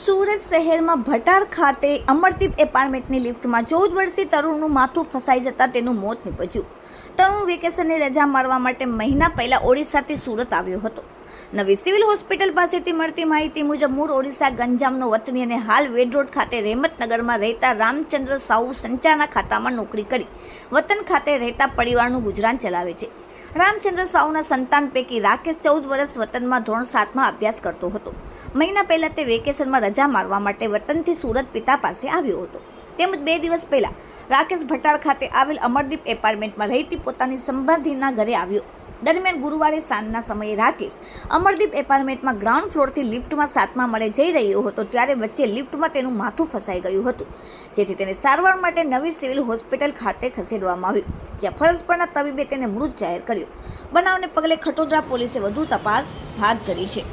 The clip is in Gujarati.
સુરત શહેરમાં ભટાર ખાતે અમરદીપ એપાર્ટમેન્ટની લિફ્ટમાં ચૌદ વર્ષીય તરુણનું માથું ફસાઈ જતાં તેનું મોત નીપજ્યું. તરુણ વેકેશનની રજા મારવા માટે મહિના પહેલાં ઓડિશાથી સુરત આવ્યો હતો. નવી સિવિલ હોસ્પિટલ પાસેથી મળતી માહિતી મુજબ મૂળ ઓડિશા ગંજામનો વતની અને હાલ વેડ રોડ ખાતે રહેમતનગરમાં રહેતા રામચંદ્ર સાહુ સંચારના ખાતામાં નોકરી કરી. વતન ખાતે રહેતા પરિવારનું ગુજરાન ચલાવે છે. રામચંદ્ર સાઉના સંતાન પૈકી રાકેશ ચૌદ વર્ષ વતનમાં ધોરણ સાતમાં અભ્યાસ કરતો હતો. મહિના પહેલાં તે વેકેશનમાં રજા મારવા માટે વતનથી સુરત પિતા પાસે આવ્યો હતો. તેમજ બે દિવસ પહેલાં રાકેશ ભટાર ખાતે આવેલ અમરદીપ એપાર્ટમેન્ટમાં રહેતી પોતાની સંબંધીના ઘરે આવ્યો. દરમિયાન ગુરુવારે સાંજના સમયે રાકેશ અમરદીપ એપાર્ટમેન્ટમાં ગ્રાઉન્ડ ફ્લોરથી લિફ્ટમાં સાતમા મળે જઈ રહ્યો હતો, ત્યારે વચ્ચે લિફ્ટમાં તેનું માથું ફસાઈ ગયું હતું, જેથી તેને સારવાર માટે નવી સિવિલ હોસ્પિટલ ખાતે ખસેડવામાં આવ્યું, જ્યાં ફરજ પરના તબીબે તેને મૃત જાહેર કર્યો. બનાવને પગલે ખટોદરા પોલીસે વધુ તપાસ હાથ ધરી છે.